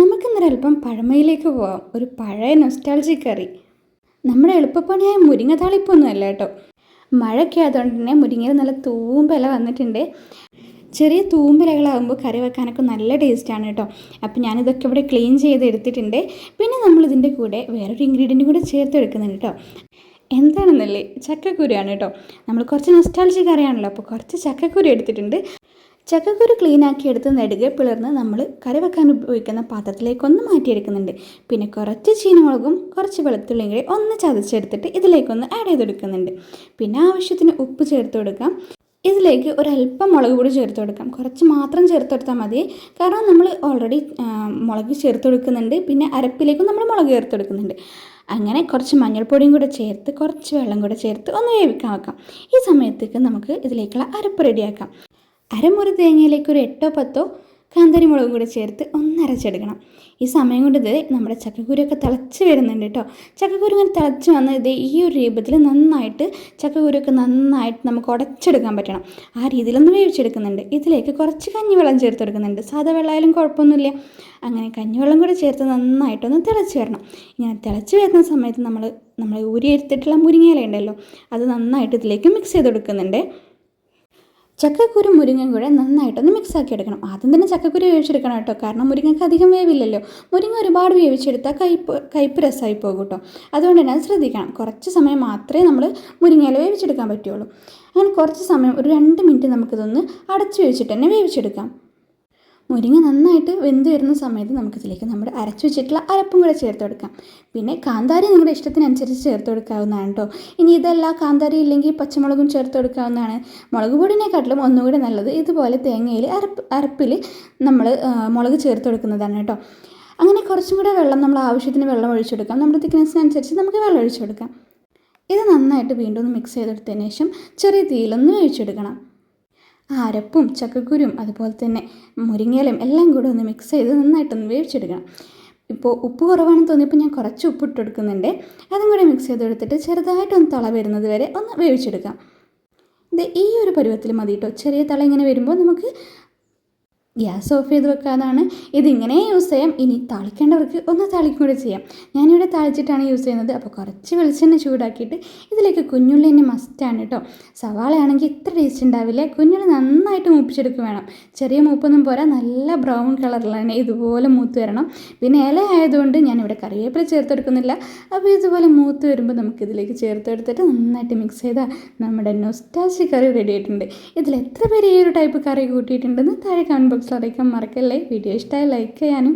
നമുക്കിന്നൊരു അല്പം പഴമയിലേക്ക് പോവാം. ഒരു പഴയ നൊസ്റ്റാൾജി കറി. നമ്മുടെ എളുപ്പപ്പണിയായ മുരിങ്ങ താളിപ്പൊന്നും അല്ല കേട്ടോ. മഴയൊക്കെ ആയതുകൊണ്ട് തന്നെ മുരിങ്ങയിൽ നല്ല തൂമ്പില വന്നിട്ടുണ്ട്. ചെറിയ തൂമ്പിലകളാകുമ്പോൾ കറി വെക്കാനൊക്കെ നല്ല ടേസ്റ്റാണ് കേട്ടോ. അപ്പോൾ ഞാനിതൊക്കെ ഇവിടെ ക്ലീൻ ചെയ്ത് എടുത്തിട്ടുണ്ട്. പിന്നെ നമ്മളിതിന്റെ കൂടെ വേറൊരു ഇൻഗ്രീഡിയന്റും കൂടെ ചേർത്ത് എടുക്കുന്നുണ്ട് കേട്ടോ. എന്താണെന്നല്ലേ? ചക്കക്കുരുയാണ് കേട്ടോ. നമ്മൾ കുറച്ച് നൊസ്റ്റാൾജി കറിയാണല്ലോ. അപ്പോൾ കുറച്ച് ചക്കക്കുരു എടുത്തിട്ടുണ്ട്. ചക്കക്കുരു ക്ലീൻ ആക്കി എടുത്ത് നെടുകെ പിളർന്ന് നമ്മൾ കറി വെക്കാൻ ഉപയോഗിക്കുന്ന പാത്രത്തിലേക്ക് ഒന്ന് മാറ്റിയെടുക്കുന്നുണ്ട്. പിന്നെ കുറച്ച് ചീനമുളകും കുറച്ച് വെളുത്തുള്ളിയും കൂടി ഒന്ന് ചതച്ചെടുത്തിട്ട് ഇതിലേക്കൊന്ന് ആഡ് ചെയ്തെടുക്കുന്നുണ്ട്. പിന്നെ ആവശ്യത്തിന് ഉപ്പ് ചേർത്ത് കൊടുക്കാം. ഇതിലേക്ക് ഒരല്പം മുളക് പൊടി ചേർത്ത് കൊടുക്കാം. കുറച്ച് മാത്രം ചേർത്ത് കൊടുത്താൽ മതി. കാരണം നമ്മൾ ഓൾറെഡി മുളക് ചേർത്ത് കൊടുക്കുന്നുണ്ട്. പിന്നെ അരപ്പിലേക്കും നമ്മൾ മുളക് ചേർത്ത് കൊടുക്കുന്നുണ്ട്. അങ്ങനെ കുറച്ച് മഞ്ഞൾപ്പൊടിയും കൂടെ ചേർത്ത് കുറച്ച് വെള്ളം കൂടെ ചേർത്ത് ഒന്ന് വേവിക്കാൻ വെക്കാം. ഈ സമയത്തേക്ക് നമുക്ക് ഇതിലേക്കുള്ള അരപ്പ് റെഡിയാക്കാം അരമുറി തേങ്ങയിലേക്ക് ഒരു എട്ടോ പത്തോ കാന്താരി മുളകും കൂടെ ചേർത്ത് ഒന്നരച്ചെടുക്കണം ഈ സമയം കൊണ്ട് ഇത് നമ്മുടെ ചക്കക്കുരൊക്കെ തിളച്ച് വരുന്നുണ്ട് കേട്ടോ ചക്കക്കുരു ഇങ്ങനെ തിളച്ച് വന്ന് ഇത് ഈ ഒരു രൂപത്തിൽ നന്നായിട്ട് ചക്കക്കുരൊക്കെ നന്നായിട്ട് നമുക്ക് ഉടച്ചെടുക്കാൻ പറ്റണം. ആ രീതിയിലൊന്നും വേവിച്ചെടുക്കുന്നുണ്ട്. ഇതിലേക്ക് കുറച്ച് കഞ്ഞിവെള്ളം ചേർത്ത് കൊടുക്കുന്നുണ്ട്. സാധാ വെള്ളമായാലും കുഴപ്പമൊന്നുമില്ല. അങ്ങനെ കഞ്ഞിവെള്ളം കൂടെ ചേർത്ത് നന്നായിട്ടൊന്ന് തിളച്ച് വരണം. ഇങ്ങനെ തിളച്ച് വരുന്ന സമയത്ത് നമ്മൾ നമ്മൾ ഊരി എടുത്തിട്ടുള്ള മുരിങ്ങയില ഉണ്ടല്ലോ അത് നന്നായിട്ട് ഇതിലേക്ക് മിക്സ് ചെയ്ത് കൊടുക്കുന്നുണ്ട്. ചക്കക്കുരു മുരിങ്ങയും കൂടെ നന്നായിട്ടൊന്ന് മിക്സാക്കി എടുക്കണം. ആദ്യം തന്നെ ചക്കക്കുരു വേവിച്ചെടുക്കണം കേട്ടോ. കാരണം മുരിങ്ങയ്ക്ക് അധികം വേവില്ലല്ലോ. മുരിങ്ങ ഒരുപാട് വേവിച്ചെടുത്താൽ കയ്പ് കയ്പ് രസമായി പോകും കേട്ടോ. അതുകൊണ്ട് തന്നെ അത് ശ്രദ്ധിക്കണം. കുറച്ച് സമയം മാത്രമേ നമ്മൾ മുരിങ്ങയിൽ വേവിച്ചെടുക്കാൻ പറ്റുള്ളൂ. അങ്ങനെ കുറച്ച് സമയം ഒരു രണ്ട് മിനിറ്റ് നമുക്കിതൊന്ന് അടച്ചു വെച്ചിട്ട് തന്നെ വേവിച്ചെടുക്കാം. മുരിങ്ങ നന്നായിട്ട് വെന്ത് വരുന്ന സമയത്ത് നമുക്കിതിലേക്ക് നമ്മുടെ അരച്ചു വെച്ചിട്ടുള്ള അരപ്പും കൂടെ ചേർത്ത് കൊടുക്കാം. പിന്നെ കാന്താരി നിങ്ങളുടെ ഇഷ്ടത്തിനനുസരിച്ച് ചേർത്ത് കൊടുക്കാവുന്നതാണ് കേട്ടോ. ഇനി ഇതല്ല കാന്താരി ഇല്ലെങ്കിൽ പച്ചമുളകും ചേർത്ത് കൊടുക്കാവുന്നതാണ്. മുളക് പൊടിനെക്കാട്ടിലും ഒന്നുകൂടി നല്ലത് ഇതുപോലെ തേങ്ങയിൽ അരപ്പ് അരപ്പിൽ നമ്മൾ മുളക് ചേർത്ത് കൊടുക്കുന്നതാണ് കേട്ടോ. അങ്ങനെ കുറച്ചും കൂടെ വെള്ളം നമ്മൾ ആവശ്യത്തിന് വെള്ളം ഒഴിച്ചു കൊടുക്കാം. നമ്മുടെ തിക്നെസ്സിനനുസരിച്ച് നമുക്ക് വെള്ളം ഒഴിച്ചു കൊടുക്കാം. ഇത് നന്നായിട്ട് വീണ്ടും ഒന്ന് മിക്സ് ചെയ്തെടുത്തതിന് ശേഷം ചെറിയ തീയിലൊന്ന് ഒഴിച്ചെടുക്കണം അരപ്പും ചക്കക്കുരും അതുപോലെ തന്നെ മുരിങ്ങയിലും എല്ലാം കൂടെ ഒന്ന് മിക്സ് ചെയ്ത് നന്നായിട്ടൊന്ന് വേവിച്ചെടുക്കണം. ഇപ്പോൾ ഉപ്പ് കുറവാണെന്ന് തോന്നിയപ്പോൾ ഞാൻ കുറച്ച് ഉപ്പ് ഇട്ട് കൊടുക്കുന്നുണ്ട്. അതും കൂടെ മിക്സ് ചെയ്തെടുത്തിട്ട് ചെറുതായിട്ടൊന്ന് തള വരുന്നത് വരെ ഒന്ന് വേവിച്ചെടുക്കാം. ഇത് ഈ ഒരു പരുവത്തിൽ മതി കേട്ടോ ചെറിയ തള ഇങ്ങനെ വരുമ്പോൾ നമുക്ക് ഗ്യാസ് ഓഫ് ചെയ്ത് വെക്കാതാണ് ഇതിങ്ങനെ യൂസ് ചെയ്യാം. ഇനി തളിക്കേണ്ടവർക്ക് ഒന്ന് തളിക്കൂടെ കൂടെ ചെയ്യാം. ഞാനിവിടെ തളിച്ചിട്ടാണ് യൂസ് ചെയ്യുന്നത്. അപ്പോൾ കുറച്ച് വെളിച്ചെണ്ണ ചൂടാക്കിയിട്ട് ഇതിലേക്ക് കുഞ്ഞുള്ളി തന്നെ മസ്റ്റാണ് കേട്ടോ സവാള ആണെങ്കിൽ ഇത്ര ടേസ്റ്റ് ഉണ്ടാവില്ല. കുഞ്ഞുള്ളി നന്നായിട്ട് മൂപ്പിച്ചെടുക്കും വേണം. ചെറിയ മൂപ്പൊന്നും പോരാ. നല്ല ബ്രൗൺ കളറിലാണ് ഇതുപോലെ മൂത്ത് വരണം. പിന്നെ ഇല ആയതുകൊണ്ട് ഞാനിവിടെ കറിവേപ്പില ചേർത്തെടുക്കുന്നില്ല. അപ്പോൾ ഇതുപോലെ മൂത്ത് വരുമ്പോൾ നമുക്ക് ഇതിലേക്ക് ചേർത്തെടുത്തിട്ട് നന്നായിട്ട് മിക്സ് ചെയ്താൽ നമ്മുടെ നൊസ്റ്റാച്ചി കറി റെഡി ആയിട്ടുണ്ട്. ഇതിൽ എത്ര പേര് ഈ ഒരു ടൈപ്പ് കറി കൂട്ടിയിട്ടുണ്ടെന്ന് താഴെ കമന്റ് ബോക്സിൽ അറിയിക്കാൻ മറക്കല്ലേ? വീഡിയോ ഇഷ്ടമായി ലൈക്ക് ചെയ്യാനും.